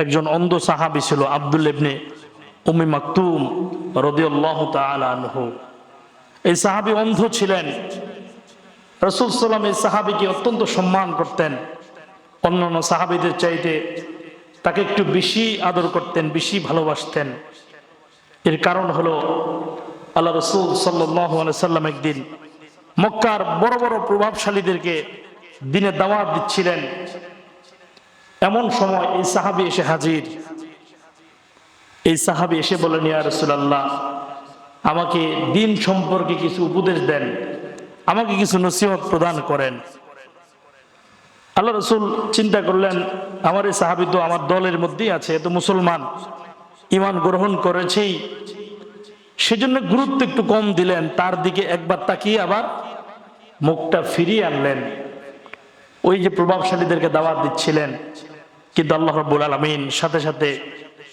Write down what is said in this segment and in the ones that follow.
একজন অন্ধ সাহাবি ছিল আব্দুল ইবনে উমি মাকতুম রদিয়াল্লাহ তাআলা আনহু। এই সাহাবি অন্ধ ছিলেন। রসুল সাল্লাম এই সাহাবিকে অত্যন্ত সম্মান করতেন। অন্যান্য সাহাবিদের চাইতে তাকে একটু বেশি আদর করতেন, বেশি ভালোবাসতেন। এর কারণ হলো আল্লাহ রসুল সাল্লাম একদিন মক্কার বড় বড় প্রভাবশালীদেরকে দিনে দাওয়াত দিচ্ছিলেন। এমন সময় এই সাহাবি এসে হাজির। এই সাহাবি এসে বলেন ইয়া রসুলাল্লাহ, আমাকে দিন সম্পর্কে কিছু উপদেশ দেন। আমাকে কিছু নসিহত প্রদান করেন। আল্লাহ রসুল চিন্তা করলেন, আমার এই সাহাবি তো আমার দলের মধ্যেই আছে, এ তো মুসলমান। ইমান গ্রহণ করেছেই। সেজন্য গুরুত্ব একটু কম দিলেন, তার দিকে একবার তাকিয়ে আবার মুখটা ফিরিয়ে আনলেন। ওই যে প্রভাবশালীদেরকে দাওয়াত দিচ্ছিলেন কিন্তু আল্লাহ রব্বুল আলমিন সাথে সাথে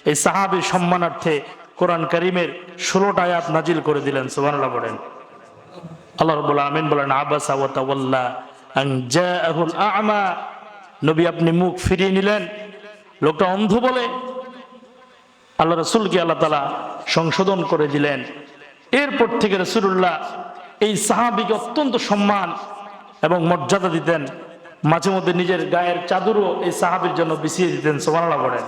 এই সাহাবির সম্মানার্থে কোরআন করিমের ষোলোটা আয়াত নাজিল করে দিলেন, সুবহানাল্লাহ বলেন। আল্লাহ রব্বুল আলমিন বলেন, আবাসা ওয়া তাওয়াল্লা আন আ'মা। নবী আপনি মুখ ফিরিয়ে নিলেন, লোকটা অন্ধ বলে আল্লাহ রসুলকে আল্লাহ তালা সংশোধন করে দিলেন। এরপর থেকে রসুল্লাহ এই সাহাবিকে অত্যন্ত সম্মান এবং মর্যাদা দিতেন। মাঝে মধ্যে নিজের গায়ের চাদরও এই সাহাবির জন্য বিছিয়ে দিতেন সোমানাল্লাহ বলেন।